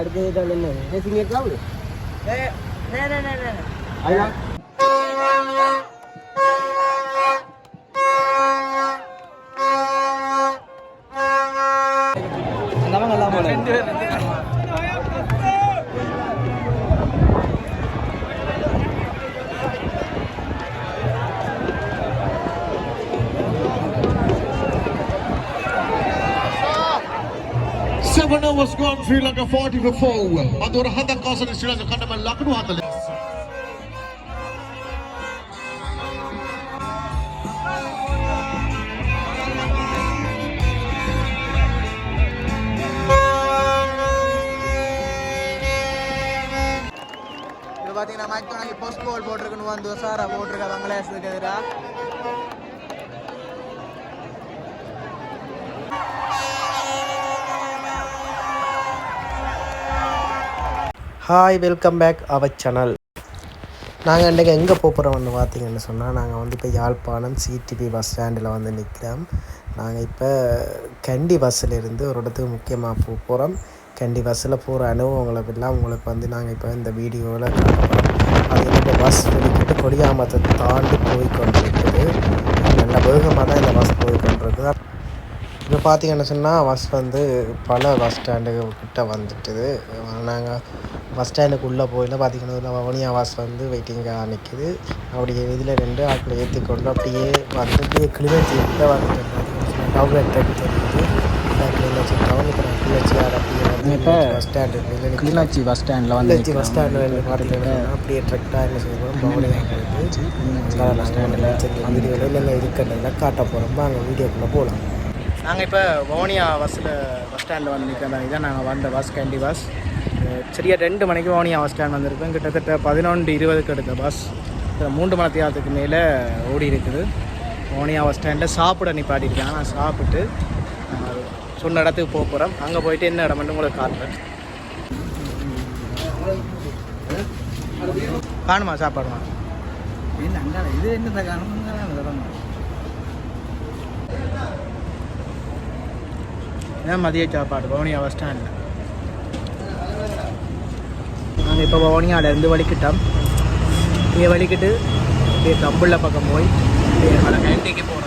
அடுத்த இதால் என்ன ரேசிங் இருக்கா அவரு Eh, nah, nah, nah, nah. Sri Lanka 40 for 4. Adora hadang kawasan Sri Lanka kandaman laknu hatale. இது பார்த்தீங்கன்னா மேக்டோனாக்கி போஸ்ட் கோல் போட்டிருக்குன்னு வந்து சாரா போட்டிருக்க பங்களாதேஷுக்கு எதிராக hi welcome back our channel நாங்கள் அன்றைக்கி எங்கே போகிறோம்னு பார்த்தீங்கன்னு சொன்னால் நாங்கள் வந்து இப்போ யாழ்ப்பாணம் சிடிபி பஸ் ஸ்டாண்டில் வந்து நிற்கிறோம் நாங்கள் இப்போ கண்டி பஸ்ஸில் இருந்து ஒரு இடத்துக்கு முக்கியமாக போக போகிறோம் கண்டி பஸ்ஸில் போகிற அனுபவங்களை எல்லாம் உங்களுக்கு வந்து நாங்கள் இப்போ இந்த வீடியோவில் அது இப்போ பஸ் வெளிக்கிட்டு கொடியாமத்தை தாண்டி போய் கொண்டிருக்குது. நல்ல வேகமாக தான் இந்த பஸ் போய் கொண்டிருக்குது. இப்போ பார்த்தீங்கன்னு சொன்னால் பஸ் வந்து பல பஸ் ஸ்டாண்டு கிட்ட வந்துட்டுது. நாங்கள் பஸ் ஸ்டாண்டுக்கு உள்ளே போயில பார்த்தீங்கன்னா வவுனியா பஸ் வந்து வெயிட்டிங்காக நிற்கிது அப்படி இதில் ரெண்டு ஆட்களை ஏற்றி கொண்டு அப்படியே வந்து அப்படியே கிளிநொச்சி கிட்ட வந்துட்டு டவுன் தெரியுது. கிளிநொச்சி இப்போ அப்படியே வந்து பஸ் ஸ்டாண்டு கிளிநொச்சி பஸ் ஸ்டாண்டில் வந்து கிளிநொச்சி பஸ் ஸ்டாண்டில் அப்படியே ட்ரெக்டாக என்ன போகிறோம் பவுனியா வீடியோவில் காட்ட போகிறோம் அங்கே வீடியோக்குள்ளே போகலாம் நாங்கள் இப்போ வவுனியா பஸ்ஸில் பஸ் ஸ்டாண்டில் வந்து நிற்கிறோம் இதான் நாங்கள் வந்த பஸ் கேண்டி பஸ் அஹ் சரியா ரெண்டு மணிக்கு பஸ் ஸ்டாண்ட் வந்திருக்கோம். கிட்டத்தட்ட பதினொன்று இருபதுக்கு எடுத்த பஸ் மூன்று மணி நேரத்துக்கு மேலே ஓடி இருக்குது. பஸ் ஸ்டாண்டில் சாப்பிட நிப்பாட்டிருக்கேன் நான் சாப்பிட்டு சொன்ன இடத்துக்கு போக போகிறோம் அங்கே போயிட்டு என்ன இடம்னு உங்களுக்கு காட்டுறேன். காணுமா சாப்பாடுமா? இது என்ன காரணம் இதான் மதிய சாப்பாடு வவுனியா பஸ் ஸ்டாண்டில் நாங்கள் இப்போ வவுனியாவிலேருந்து வலிக்கிட்டோம் இங்கே வலிக்கிட்டு அப்படியே கம்புள்ள பக்கம் போய் அப்படியே எங்களோட கேண்டீக்கு போகிறது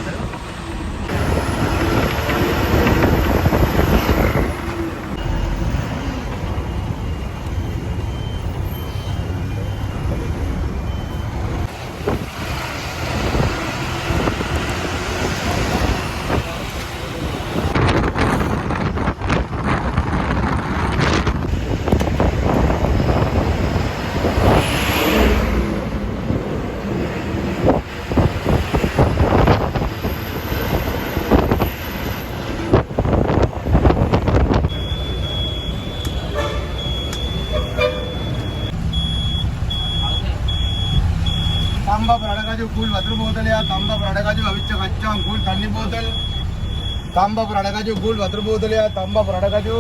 Tamba Pradagaju cool water bottle ya, Tamba Pradagaju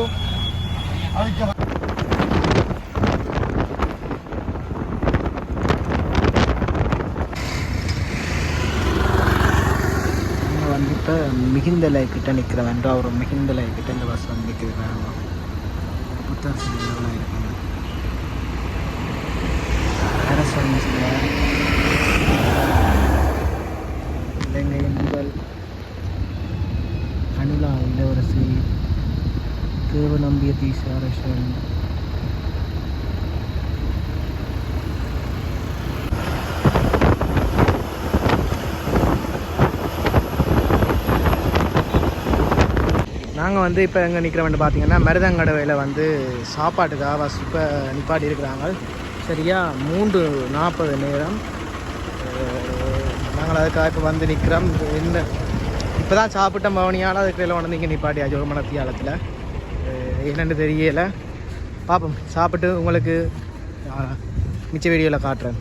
வந்து மிகுந்தலை கிட்ட நிற்கிறவன் என்றா ஒரு மிகுந்தலை கிட்ட இந்த பஸ் வந்து நிற்கிறேன் புத்தர் சிலையில் இருக்குது அரசு இலங்கையின் முதல் இளவரசி இளவரசி தேவநம்பிய தீசாரேஸ்வரன் நாங்கள் வந்து இப்போ எங்கே நிற்கிறோம்னு பார்த்தீங்கன்னா மருதங்கடவையில் வந்து சாப்பாட்டுக்காக பஸ் இப்போ நிப்பாட்டி இருக்கிறாங்க. சரியா? மூன்று நாற்பது நேரம். நாங்கள் அதுக்காக வந்து நிற்கிறோம் என்ன? இப்போ தான் சாப்பிட்ட மவனியால் அதுக்கு எல்லாம் வந்து இங்கே நிப்பாட்டி ஆச்சு ஒரு என்னென்னு தெரியலை. பார்ப்போம் சாப்பிட்டு உங்களுக்கு மிச்ச வீடியோவில் காட்டுறேன்.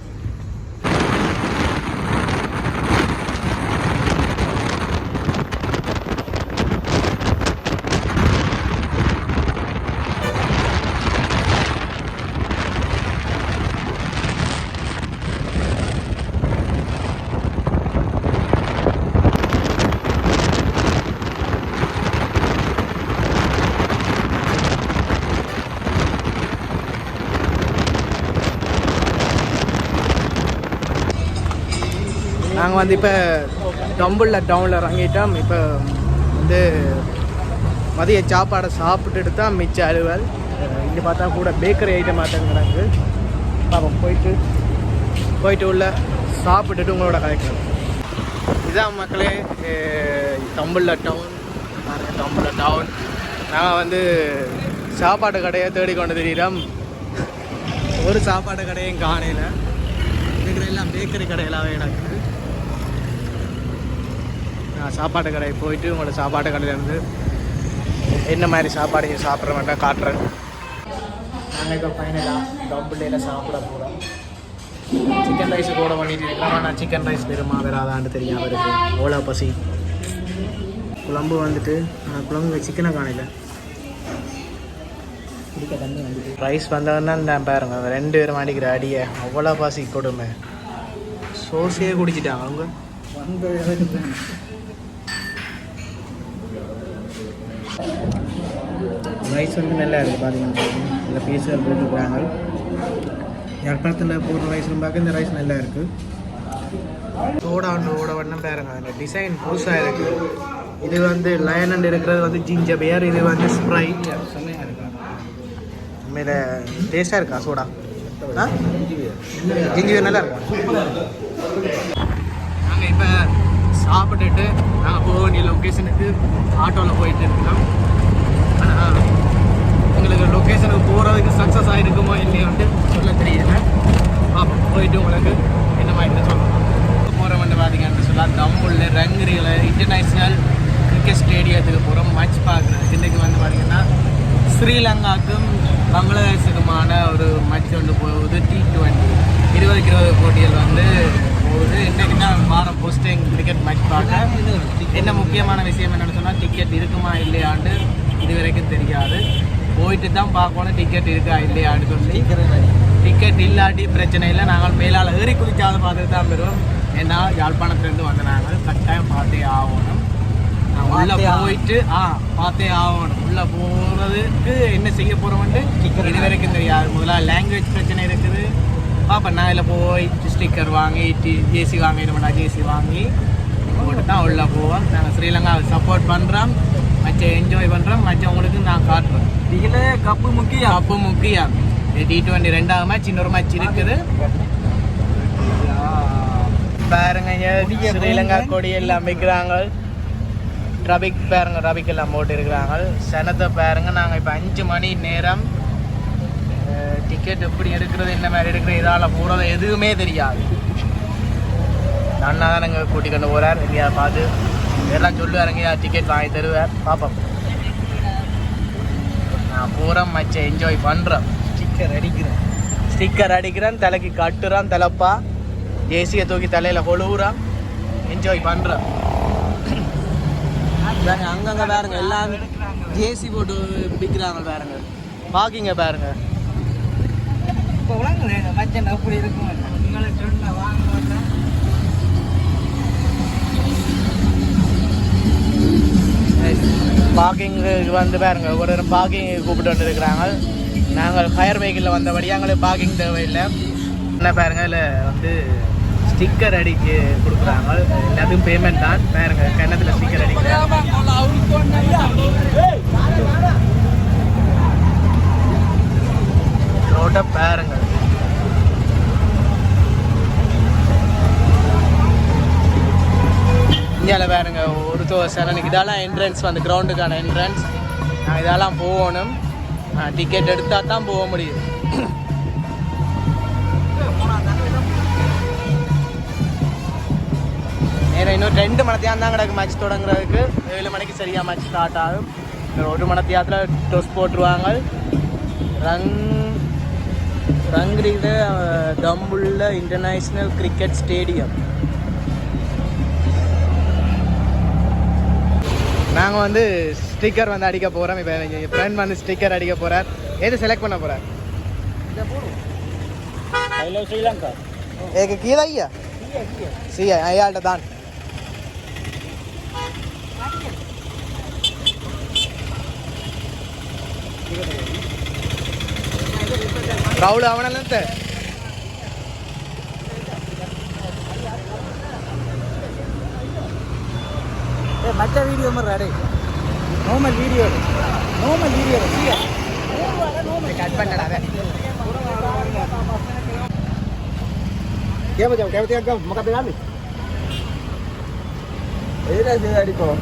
நாங்கள் வந்து இப்போ டம்பிளில் டவுனில் இறங்கிட்டோம். இப்போ வந்து மதிய சாப்பாடை சாப்பிட்டுட்டு தான் மிச்ச அலுவல். இங்கே பார்த்தா கூட பேக்கரி ஐட்டம் மாட்டேங்கிறாங்க பாப்போம் போயிட்டு போயிட்டு உள்ள சாப்பிட்டுட்டு உங்களோட கதைக்கிறோம் இதான் மக்களே தம்பிளில் டவுன் தம்பிளில் டவுன் நாங்கள் வந்து சாப்பாடு கடையை தேடிக்கொண்டு தெரியலாம் ஒரு சாப்பாடு கடையும் காணையில் இருக்கிற எல்லாம் பேக்கரி கடையெல்லாம் எனக்கு சாப்பாட்டு கடை போயிட்டு உங்களோட சாப்பாட்டு கடையிலேருந்து என்ன மாதிரி சாப்பாடு இங்கே சாப்பிட்ற வேண்டாம் காட்டுறேன். நாங்கள் இப்போ ஃபைனலாக டம்பிள்ளையில் சாப்பிட போகிறோம் சிக்கன் ரைஸ் கூட பண்ணிட்டு இருக்கிறோம் ஆனால் சிக்கன் ரைஸ் பெருமா வராதான்னு தெரியாமல் இருக்கு அவ்வளோ பசி. குழம்பு வந்துட்டு ஆனால் குழம்பு சிக்கனை காணல. குடிக்க தண்ணி வந்துட்டு. ரைஸ் வந்தவன்னா நான் பாருங்க ரெண்டு பேரும் அடிக்கிற அடியை. அவ்வளோ பாசி கொடுமை. சோசியே குடிச்சிட்டாங்க அவங்க. வந்தது ரைஸ் வந்து நல்லா இருக்குது பார்த்தீங்கன்னா இந்த பீஸுகள் போட்டுருக்குறாங்க. யாழ்ப்பாணத்தில் போடுற ரைஸ் பார்க்க இந்த ரைஸ் நல்லா இருக்குது சோடா ஒன்று ஓட வண்ணம் பாருங்க அந்த டிசைன் புதுசாக இருக்குது இது வந்து லயன் அண்ட் இருக்கிறது வந்து ஜிஞ்சர் பியர் இது வந்து ஸ்ப்ரைட் செம்மையாக இருக்கா? உண்மையில் டேஸ்ட்டாக இருக்கா சோடா? ஆ? பியர் நல்லா இருக்கா? நாங்கள் இப்போ சாப்பிட்டுட்டு நாங்கள் போக வேண்டிய லொக்கேஷனுக்கு ஆட்டோவில் போயிட்டு இருக்கிறோம் ஆனால் எங்களுக்கு லொக்கேஷனுக்கு போகிறதுக்கு சக்ஸஸ் ஆகிருக்குமோ இல்லையோன்ட்டு சொல்ல தெரியல. பார்ப்போம் போயிட்டு உங்களுக்கு என்ன மாதிரி சொல்லலாம் போகிற வந்து பார்த்தீங்கன்னு சொன்னால் தம்முள்ள ரங்கிரியில் இன்டர்நேஷ்னல் கிரிக்கெட் ஸ்டேடியத்துக்கு போகிறோம் மேட்ச் பார்க்குறேன். இன்றைக்கு வந்து பார்த்தீங்கன்னா ஸ்ரீலங்காவுக்கும் பங்களாதேஷுக்குமான ஒரு மேட்ச் ஒன்று போகுது டி டுவெண்ட்டி இருபதுக்கு இருபது போட்டிகள் வந்து போகுது. இன்றைக்கு தான் வாரம் போஸ்டிங் கிரிக்கெட் மேட்ச் பார்க்க என்ன முக்கியமான விஷயம் என்னென்னு சொன்னால் டிக்கெட் இருக்குமா இல்லையாண்டு இது வரைக்கும் தெரியாது. போயிட்டு தான் பார்க்கணும். டிக்கெட் இருக்கா இல்லையான்னு சொல்லி. டிக்கெட் இல்லாட்டி பிரச்சனை இல்லை. நாங்கள் மேலால் ஏறி குதிக்காத பார்த்துட்டு தான் பெறுவோம் ஏன்னா யாழ்ப்பாணத்துலேருந்து வந்த நாங்கள் கட்டாயம் பார்த்தே ஆகணும். உள்ள போயிட்டு ஆ பார்த்தே ஆகணும். உள்ள போகிறதுக்கு என்ன செய்ய போகிறோம்ட்டு இது வரைக்கும் தெரியாது. முதல்ல லாங்குவேஜ் பிரச்சனை இருக்குது. பாப்பா நான் இதில் போய் ஸ்டிக்கர் வாங்கி டி ஜேசி வாங்கிடுவோம்டா ஜேசி வாங்கி போட்டு தான் உள்ள போவோம். நாங்கள் ஸ்ரீலங்காவை சப்போர்ட் பண்ணுறோம் மச்ச என்ஜாய் பண்ணுறோம் மச்ச உங்களுக்கு நான் காட்டுறேன் இதில் கப்பு முக்கியம் அப்போ முக்கியம் டி டுவெண்ட்டி ரெண்டாவது மேட்ச் இன்னொரு மேட்ச் இருக்குது பாருங்க ஸ்ரீலங்கா கொடி எல்லாம் வைக்கிறாங்க ரபிக் பாருங்க ரபிக் எல்லாம் போட்டு இருக்கிறாங்க சனத்தை பாருங்க நாங்கள் இப்போ அஞ்சு மணி நேரம் டிக்கெட் எப்படி எடுக்கிறது என்ன மாதிரி எடுக்கிறது இதால் போகிறது எதுவுமே தெரியாது அண்ணா தான் எங்கள் கூட்டி கொண்டு போகிறார் எங்கேயா பார்த்து எல்லாம் சொல்லுவார் எங்கேயா டிக்கெட் வாங்கி தருவார் பார்ப்போம் நான் போகிறேன் மச்ச என்ஜாய் பண்ணுறேன் ஸ்டிக்கர் அடிக்கிறேன். ஸ்டிக்கர் அடிக்கிறேன் தலைக்கு கட்டுறான் தலைப்பா. ஏசியை தூக்கி தலையில் கொழுவுறான். என்ஜாய் பண்ணுறான் பாருங்க அங்கங்க பாருங்க எல்லாம் ஜேசி போட்டு விற்கிறாங்க பாருங்க. பார்க்கிங்க பாருங்க. இப்போ உலகம் மச்சன் அப்படி இருக்கும்? பார்க்கிங்கு வந்து பாருங்க ஒரு பார்க்கிங் கூப்பிட்டு வந்துருக்கிறாங்க. நாங்கள் ஃபயர் வெஹிக்கிளில் வந்தபடி எங்களுக்கு பார்க்கிங் தேவையில்லை. என்ன பாருங்க இதில் வந்து ஸ்டிக்கர் அடிக்க கொடுக்குறாங்க. எல்லாத்துக்கும் பேமெண்ட் தான். பாருங்க கிணத்துல ஸ்டிக்கர் அடிக்கிறாங்க ரோட்டை பாருங்க. இந்தியாவில் வேறுங்க ஒரு சலனுக்கு இதெல்லாம் என்ட்ரன்ஸ் வந்து கிரவுண்டுக்கான என்ட்ரன்ஸ் நான் இதெல்லாம் போகணும். டிக்கெட் எடுத்தால் தான் போக முடியும். நேரம் இன்னும் ரெண்டு மணத்தியான் தான் கிடக்கு மேட்ச் தொடங்குறதுக்கு. ஏழு மணிக்கு சரியாக மேட்ச் ஸ்டார்ட் ஆகும். ஒரு ஒரு மணத்தியாத்தில் டொஸ் போட்டுருவாங்க. ரங் ரங்கிரியில் தம்புள்ள இன்டர்நேஷ்னல் கிரிக்கெட் ஸ்டேடியம் நாங்கள் வந்து ஸ்டிக்கர் வந்து அடிக்க போகிறோம் இப்போ என் ஃப்ரெண்ட் வந்து ஸ்டிக்கர் அடிக்க போகிறார் எது செலக்ட் பண்ண போகிறார் ஸ்ரீலங்கா ஏக்கு கீழே ஐயா? சியா ஐயாள்கிட்ட தான். ரவுல் அவனல்ல மற்ற வீடியோ மாதிரி அடே normal video normal video cut பண்ணடா Kaya macam, kaya macam kau makan dengan ni. Eh, dah saya adik kau.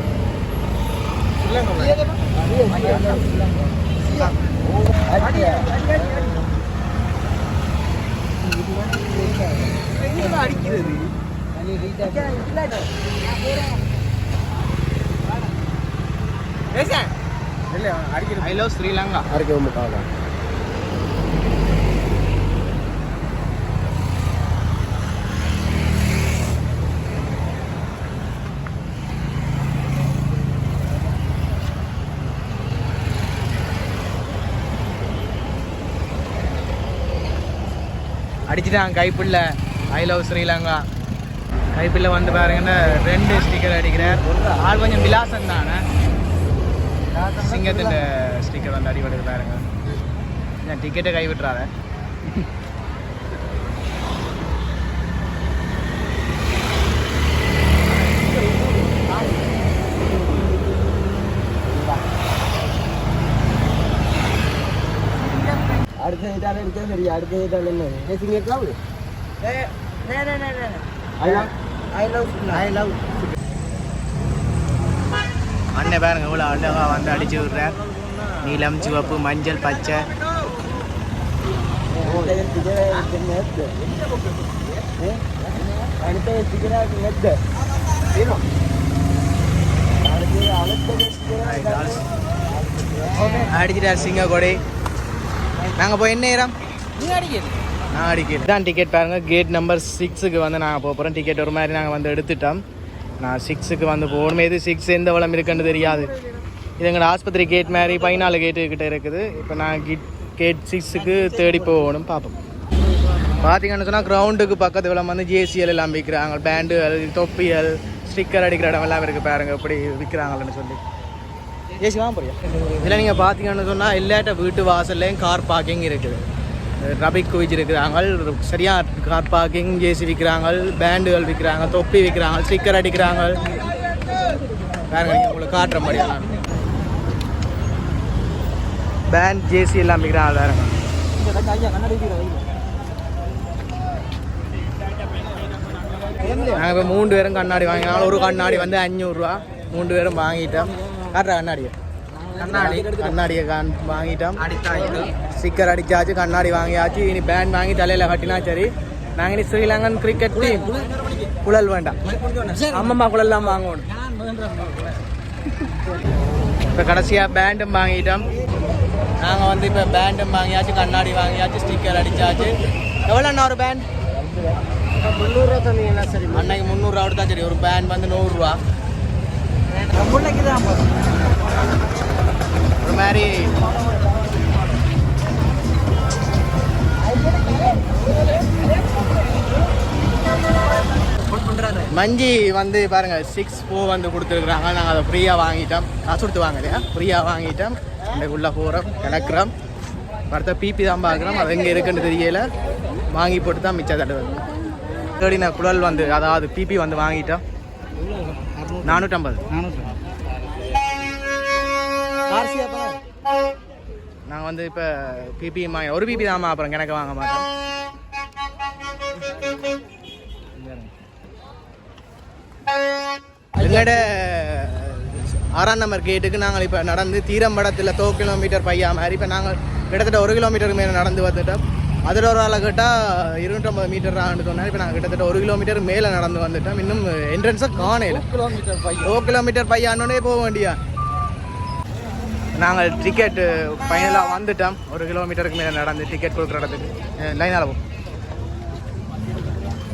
I love Sri Lanka kau lah. அடிச்சுட்டான் கைப்புள்ள. ஐ லவ் ஸ்ரீலங்கா கைப்புள்ள வந்து பாருங்கன்னா ரெண்டு ஸ்டிக்கர் அடிக்கிறார். ஆள் கொஞ்சம் விலாசம் தானே சிங்கத்தின் ஸ்டிக்கர் வந்து அடிபடுது பாருங்க. நான் டிக்கெட்டை கை விட்டுறாத அடுத்த இதால எடுத்தா சரி அடுத்த இதால என்ன? பேசிங்க கிளவு ஐ லவ். அண்ணன் பாருங்க இவ்வளோ அழகாக வந்து அடிச்சு விடுறார் நீலம் சிவப்பு மஞ்சள் பச்சை. அடிச்சிட்டார் சிங்க கொடை நாங்கள் போய் என்ன நேரம் நான் அடிக்கிறேன் தான் டிக்கெட் பாருங்க கேட் நம்பர் சிக்ஸுக்கு வந்து நாங்கள் போக போகிறோம் டிக்கெட் ஒரு மாதிரி நாங்கள் வந்து எடுத்துட்டோம். நான் சிக்ஸுக்கு வந்து போகணும். எது சிக்ஸ் எந்த வளம் இருக்குன்னு தெரியாது. இது எங்களோட ஆஸ்பத்திரி கேட் மாதிரி பதினாலு கேட்டு இருக்குது. இப்போ நான் கிட் கேட் சிக்ஸுக்கு தேடி போகணும் பார்ப்போம் பார்த்தீங்கன்னு சொன்னால் கிரவுண்டுக்கு பக்கத்து விளம் வந்து ஜேசிஎல் எல்லாம் விற்கிறாங்க பேண்டுகள் தொப்பிகள் ஸ்டிக்கர் அடிக்கிற இடம் எல்லாம் இருக்குது பாருங்க. இப்படி விற்கிறாங்கன்னு சொல்லி. ஏசி வாங்க போறியா? இதில் நீங்கள் பார்த்தீங்கன்னு சொன்னால் எல்லாட்ட வீட்டு வாசல்லையும் கார் பார்க்கிங் இருக்குது. ரபிக் குவிச் இருக்கிறாங்க சரியாக கார் பார்க்கிங் ஜேசி விற்கிறாங்க பேண்டுகள் விற்கிறாங்க தொப்பி விற்கிறாங்க ஸ்டிக்கர் அடிக்கிறாங்க பாருங்க உங்களுக்கு காட்டுற மாதிரியா பேண்ட் ஜேசி எல்லாம் விற்கிறாங்க பாருங்க நாங்கள் இப்போ மூணு பேரும் கண்ணாடி வாங்கினாலும் ஒரு கண்ணாடி வந்து அஞ்சூறுரூவா மூணு பேரும் வாங்கிட்டோம். காட்டுற கண்ணாடியை. கண்ணாடி கண்ணாடியை கான் வாங்கிட்டோம். ஸ்டிக்கர் அடிச்சாச்சு கண்ணாடி வாங்கியாச்சு இனி பேண்ட் வாங்கி தலையில் கட்டினா சரி நாங்கள் இனி ஸ்ரீலங்கன் கிரிக்கெட் டீம் குழல் வேண்டாம் அம்மம்மா குழல்லாம் வாங்கணும் இப்போ கடைசியாக பேண்டும் வாங்கிட்டோம் நாங்கள் வந்து இப்போ பேண்டும் வாங்கியாச்சு கண்ணாடி வாங்கியாச்சு ஸ்டிக்கர் அடிச்சாச்சு எவ்வளோண்ணா ஒரு பேண்ட் முந்நூறுவா தந்தீங்கன்னா சரி அன்னைக்கு முந்நூறுரூவா கொடுத்தா சரி ஒரு பேண்ட் வந்து நூறுரூவா ஒரு மாதிரி மஞ்சி வந்து பாருங்க சிக்ஸ் ஃபோ வந்து கொடுத்துருக்குறாங்க. நாங்கள் அதை ஃப்ரீயாக வாங்கிட்டோம். காசு கொடுத்து வாங்கலையா? ஃப்ரீயாக வாங்கிட்டோம். உள்ளே போகிறோம் கிடக்குறோம். அடுத்த பிபி தான் பார்க்குறோம். அது எங்கே இருக்குன்னு தெரியல. வாங்கி போட்டு தான் மிச்சம் தடுவது தேடி நான் குழல் வந்து அதாவது பிபி வந்து வாங்கிட்டோம். நானூற்றம்பது. நாங்கள் வந்து இப்போ பிபி வாங்கி ஒரு பிபி தான் அப்புறம் கிணக்கு வாங்க மாட்டோம் எங்களோட ஆறாம் நம்பர் கேட்டுக்கு நாங்கள் இப்போ நடந்து தீரம்படத்தில் தோ கிலோமீட்டர் பையா மாதிரி இப்போ நாங்கள் கிட்டத்தட்ட ஒரு கிலோமீட்டருக்கு மேலே நடந்து வந்துட்டோம். அதில் ஒரு ஆளை கேட்டால் இருநூற்றம்பது மீட்டர் ஆண்டு சொன்னார். இப்போ நாங்கள் கிட்டத்தட்ட ஒரு கிலோமீட்டர் மேலே நடந்து வந்துட்டோம். இன்னும் என்ட்ரன்ஸை காணையில் கிலோமீட்டர் பையன் ஓ கிலோமீட்டர் பையானோடனே போக வேண்டியா நாங்கள் டிக்கெட்டு ஃபைனலாக uh, வந்துட்டோம். ஒரு கிலோமீட்டருக்கு மேலே நடந்து டிக்கெட் கொடுக்குற இடத்துக்கு. லைனால் போ.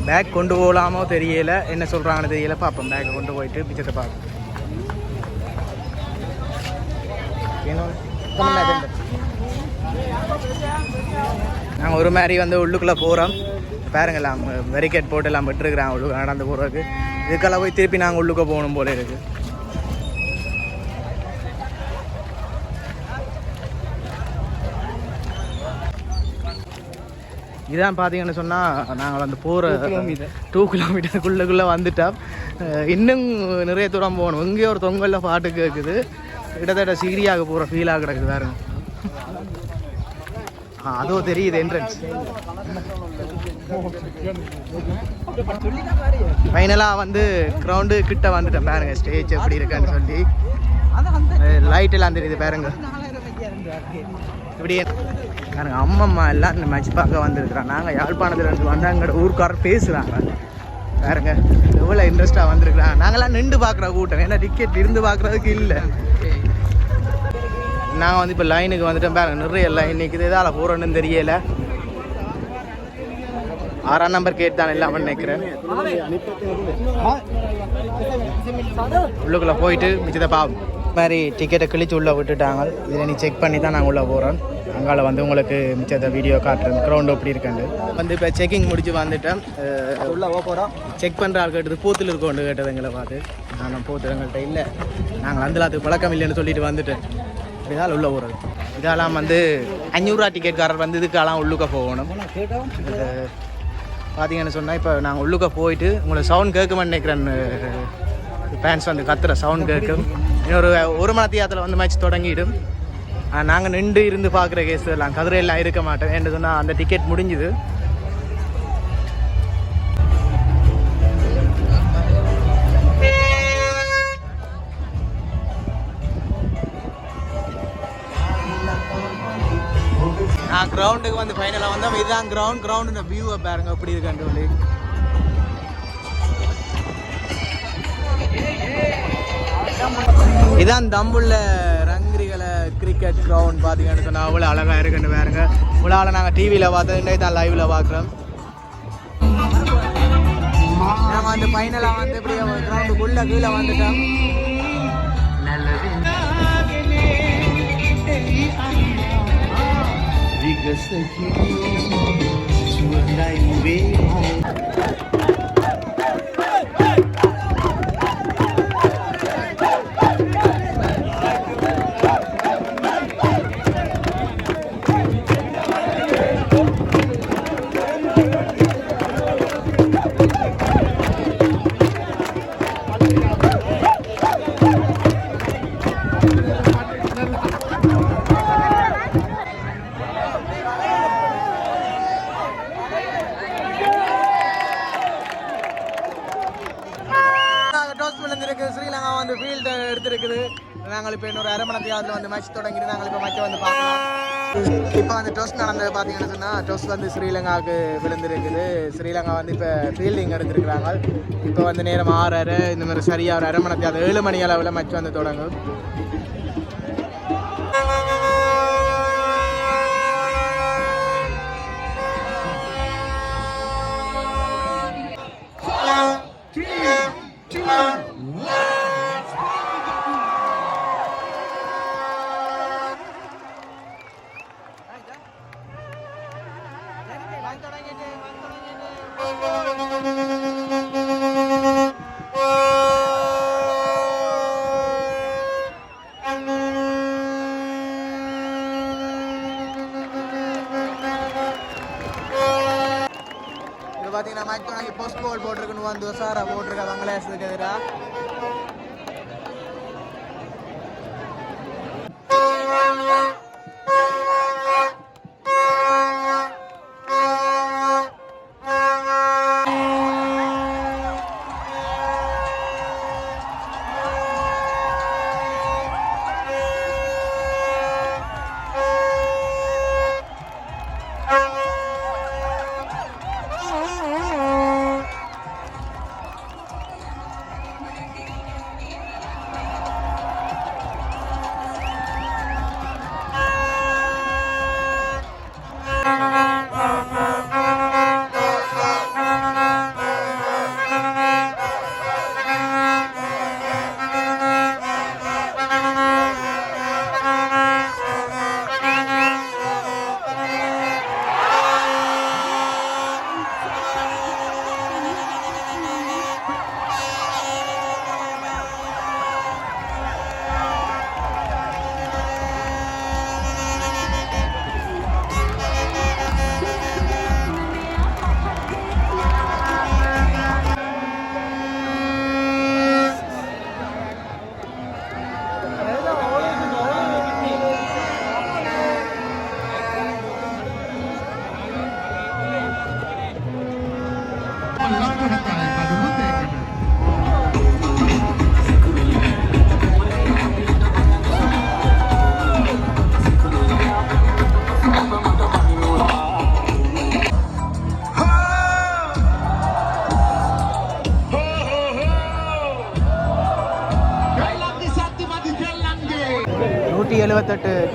பேக் கொண்டு போகலாமோ தெரியல. என்ன சொல்கிறாங்கன்னு தெரியல. பார்ப்போம். பேக்கை கொண்டு போயிட்டு பிச்சத்தை பார்ப்போம். நாங்கள் ஒரு மாதிரி வந்து உள்ளுக்குள்ளே போகிறோம் பாருங்கலாம் வெரிகேட் போட்டு எல்லாம் விட்டுருக்குறாங்க. உள்ளுக்கு நடந்து போகிறதுக்கு இதுக்கெல்லாம் போய் திருப்பி நாங்கள் உள்ளுக்க போகணும் போல இருக்குது இதான் பார்த்தீங்கன்னு சொன்னால் நாங்கள் வந்து போகிற. டூ கிலோமீட்டருக்குள்ளக்குள்ளே வந்துட்டோம். இன்னும் நிறைய தூரம் போகணும். இங்கே ஒரு தொங்கல்ல பாட்டு கேட்குது கிட்டத்தட்ட சீரியாக போகிற ஃபீலாக கிடக்குது பாருங்க. ஆ அதோ தெரியுது என்ட்ரன்ஸ் ஃபைனலாக வந்து கிரவுண்டு கிட்ட வந்துட்டேன் பாருங்க. ஸ்டேஜ் எப்படி இருக்குன்னு சொல்லி. லைட் எல்லாம் தெரியுது பாருங்க. இப்படியே பாருங்க அம்மம்மா எல்லாம் இந்த மேட்ச் பார்க்க வந்திருக்கிறோம் நாங்கள் யாழ்ப்பாணத்துலேருந்து இருந்து வந்து அங்கே பேசுகிறாங்க பாருங்க எவ்வளோ இன்ட்ரெஸ்ட்டாக வந்திருக்கிறாங்க. நாங்களாம் நின்று பார்க்குற கூட்டம். ஏன்னா டிக்கெட் இருந்து பார்க்குறதுக்கு இல்லை. நாங்கள் வந்து இப்போ லைனுக்கு வந்துட்டோம். பாருங்க நிறைய லைன் நிற்குது எதால் போகிறோன்னு தெரியல. ஆறாம் நம்பர் கேட் தான் இல்லாமல் நினைக்கிறேன். உள்ளுக்குள்ளே போயிட்டு மிச்சத்தை பாவம். மாதிரி டிக்கெட்டை கிழிச்சு உள்ளே விட்டுட்டாங்க. இதை நீ செக் பண்ணி தான் நாங்கள் உள்ளே போகிறோம் அங்கால வந்து உங்களுக்கு மிச்சத்தை வீடியோ காட்டுறேன் க்ரௌண்ட் எப்படி இருக்குன்னு வந்து இப்போ செக்கிங் முடிச்சு வந்துட்டேன். உள்ளே போகிறோம் செக் பண்ணுற ஆள் கேட்டது பூத்தில் இருக்கோண்டு கேட்டது எங்களை பார்த்து. நான் பூத்து எங்கள்கிட்ட இல்லை. நாங்கள் அந்த அதுக்கு பழக்கம் இல்லைன்னு சொல்லிட்டு வந்துட்டேன். இதால் உள்ளே போகிறது இதெல்லாம் வந்து அஞ்சூறுரூவா டிக்கெட்காரர் வந்து இதுக்கெல்லாம் உள்ளுக்க போகணும். பார்த்தீங்கன்னு சொன்னால் இப்போ நாங்கள் உள்ளுக்க போயிட்டு உங்களுக்கு சவுண்ட் கேட்குமென்னு நினைக்கிறேன். ஃபேன்ஸ் வந்து கத்துற சவுண்ட் கேட்கும். இன்னொரு ஒரு மணி நேரத்தில் வந்து மேட்ச் தொடங்கிடும். நாங்கள் நின்று இருந்து பார்க்குற கேஸ் எல்லாம் கதிரையெல்லாம் இருக்க மாட்டோம் என்று சொன்னால் அந்த டிக்கெட் முடிஞ்சுது. நான் கிரவுண்டுக்கு வந்து ஃபைனலாக வந்தோம் இதுதான் கிரவுண்ட் கிரவுண்டு வியூவை பாருங்க எப்படி இருக்கான்னு சொல்லி இதான் தம்புள்ள கிரிக்கெட் கிரவுண்ட் பார்த்தீங்கன்னு சொன்னால் அவ்வளோ அழகாக இருக்குன்னு பாருங்க. இவ்வளோ நாங்கள் டிவியில் பார்த்தோம் இன்றைக்கு தான் லைவில் பார்க்குறோம். நாங்கள் வந்து ஃபைனலாக வந்து இப்படி கிரவுண்டுக்குள்ளே கீழே வந்துட்டோம். நாங்கள் இப்போ இன்னொரு அரை மணி நேரத்தில் வந்து மேட்ச் தொடங்கிட்டு நாங்கள் இப்போ மேட்சை வந்து பார்க்கலாம். இப்போ வந்து டோஸ் நடந்தது பார்த்தீங்கன்னு சொன்னால் டோஸ் வந்து ஸ்ரீலங்காவுக்கு விழுந்திருக்குது. ஸ்ரீலங்கா வந்து இப்போ ஃபீல்டிங் எடுத்திருக்கிறாங்க. இப்போ வந்து நேரம் ஆறரை இந்த மாதிரி சரியாக ஒரு அரை மணி நேரத்தில் ஏழு மணி அளவில் மேட்ச் வந்து தொடங்கும். பார்த்தீங்கன்னா மேட்ச் தொடங்கி போஸ்ட் கோல் போட்டிருக்குன்னு வந்து உசாரா போட்டிருக்கா பங்களாதேஷுக்கு எதிராக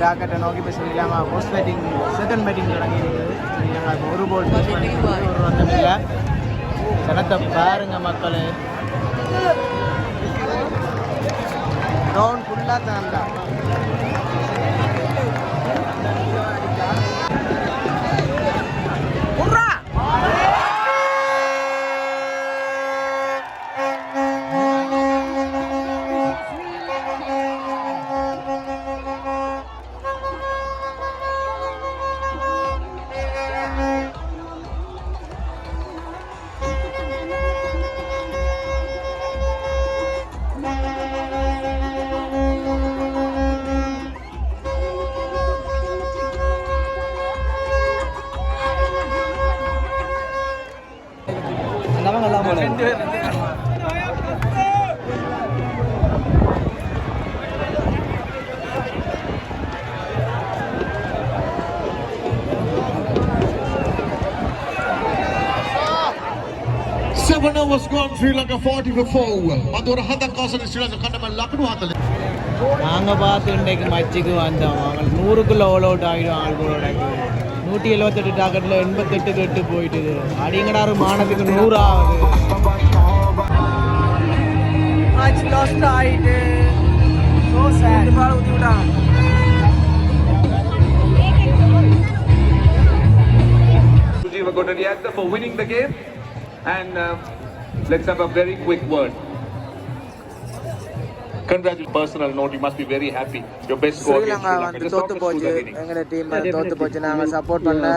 டாக்கெட்டை நோக்கி இப்போ Sri Lanka first batting second batting தொடங்கி இருக்குது இப்போ ஒரு போல் ஒரு ரன் இல்லை சனத்தை பாருங்க மக்களே. கிரவுண்ட் ஃபுல்லாக தான் தான் Seven overs gone, Sri Lanka 40 for 4. Madura Hadan Kasan Sri Lanka Kandaman Lakunu Hatale. நாங்கள் பார்த்து இன்றைக்கு மச்சுக்கு வந்தோம். அவங்க நூறுக்குள்ளே ஓல் அவுட் ஆகிடும் ஆள்களோட நூற்றி எழுபத்தெட்டு டாக்கெட்டில் எண்பத்தெட்டுக்கு எட்டு போயிட்டுது. அடிங்கடாரு மானத்துக்கு நூறு ஆகுது. ஆயிட்டு. ஸோ சேட் ஊற்றி விட்டாங்க Rajiv Agodariakta for winning the game. And uh, let's have a very quick word. Congratulations. Personal note, you must be very happy. Your best score against Sri Lanka Sri Lanka. வந்து Just தோத்து போச்சு. எங்களோட team தோத்து போச்சு நாங்கள் support பண்ண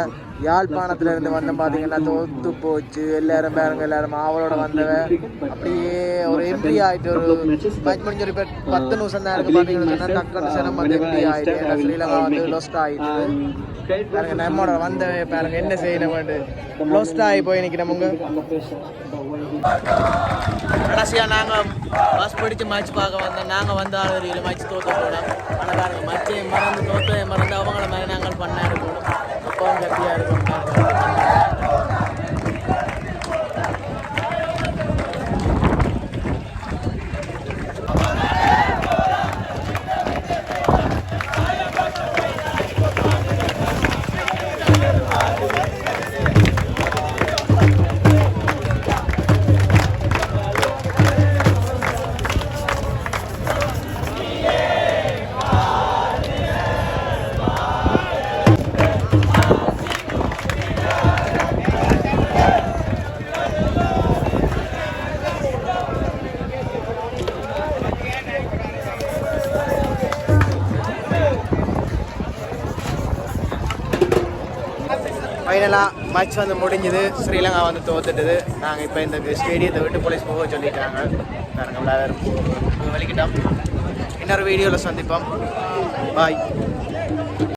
யாழ்ப்பாணத்துல இருந்து வந்த பார்த்தீங்கன்னா தோத்து போச்சு எல்லாரும் பாருங்க எல்லாரும் அவளோட வந்தவன் அப்படியே ஒரு எம்பி ஆயிட்டு ஒரு மேட்ச் முடிஞ்ச ஒரு பத்து நிமிஷம் தான் இருக்கு பார்த்தீங்கன்னா டக்குனு எம்பி ஆயிட்டு ஸ்ரீலங்கா வந்து லொஸ்ட் ஆயிட்டு பாருங்க நம்மோட வந்தவே பாருங்க என்ன செய்யணும் லொஸ்ட் ஆகி போய் நிற்கிறோமுங்க கடைசியாக நாங்கள் பஸ் பிடிச்சி மேட்ச் பார்க்க வந்தோம். நாங்கள் வந்த ஆளுநரியில் மேட்ச் தோற்று போனோம் ஆனால் பாருங்க மச்சை மறந்து தோற்று மறந்து அவங்கள மாதிரி நாங்கள் பண்ண இருக்கணும் அப்பவும் கத்தியாக இருக்கும். மேட்ச் வந்து முடிஞ்சுது. ஸ்ரீலங்கா வந்து தோத்துட்டுது. நாங்கள் இப்போ இந்த ஸ்டேடியத்தை விட்டு போலீஸ் போக சொல்லிட்டாங்க. நாங்கள் விளையாட வலிக்கிட்டோம் இன்னொரு வீடியோவில் சந்திப்போம். பாய்